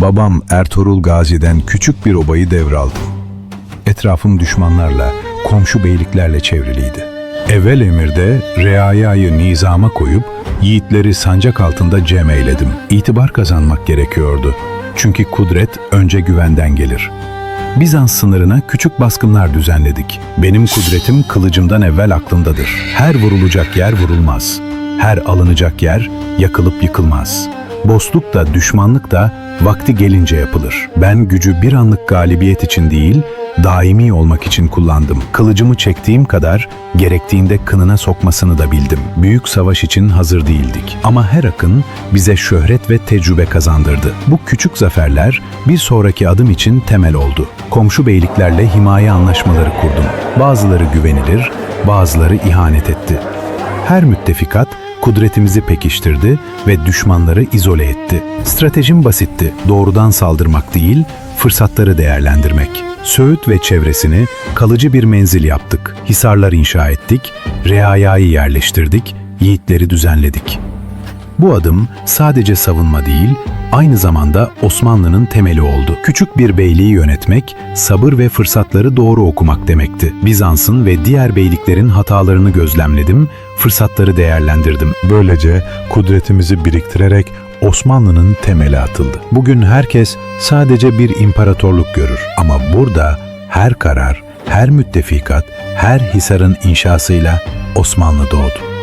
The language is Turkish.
Babam Ertuğrul Gazi'den küçük bir obayı devraldı. Etrafım düşmanlarla, komşu beyliklerle çevriliydi. Evvel emirde reayayı nizama koyup yiğitleri sancak altında cem eyledim. İtibar kazanmak gerekiyordu. Çünkü kudret önce güvenden gelir. Bizans sınırına küçük baskınlar düzenledik. Benim kudretim kılıcımdan evvel aklımdadır. Her vurulacak yer vurulmaz. Her alınacak yer yakılıp yıkılmaz. Dostluk da düşmanlık da vakti gelince yapılır. Ben gücü bir anlık galibiyet için değil, daimi olmak için kullandım. Kılıcımı çektiğim kadar gerektiğinde kınına sokmasını da bildim. Büyük savaş için hazır değildik. Ama her akın bize şöhret ve tecrübe kazandırdı. Bu küçük zaferler bir sonraki adım için temel oldu. Komşu beyliklerle himaye anlaşmaları kurdum. Bazıları güvenilir, bazıları ihanet etti. Her müttefikat kudretimizi pekiştirdi ve düşmanları izole etti. Stratejim basitti. Doğrudan saldırmak değil, fırsatları değerlendirmek. Söğüt ve çevresini kalıcı bir menzil yaptık. Hisarlar inşa ettik, reayayı yerleştirdik, yiğitleri düzenledik. Bu adım sadece savunma değil, aynı zamanda Osmanlı'nın temeli oldu. Küçük bir beyliği yönetmek, sabır ve fırsatları doğru okumak demekti. Bizans'ın ve diğer beyliklerin hatalarını gözlemledim, fırsatları değerlendirdim. Böylece kudretimizi biriktirerek Osmanlı'nın temeli atıldı. Bugün herkes sadece bir imparatorluk görür ama burada her karar, her müttefikat, her hisarın inşasıyla Osmanlı doğdu.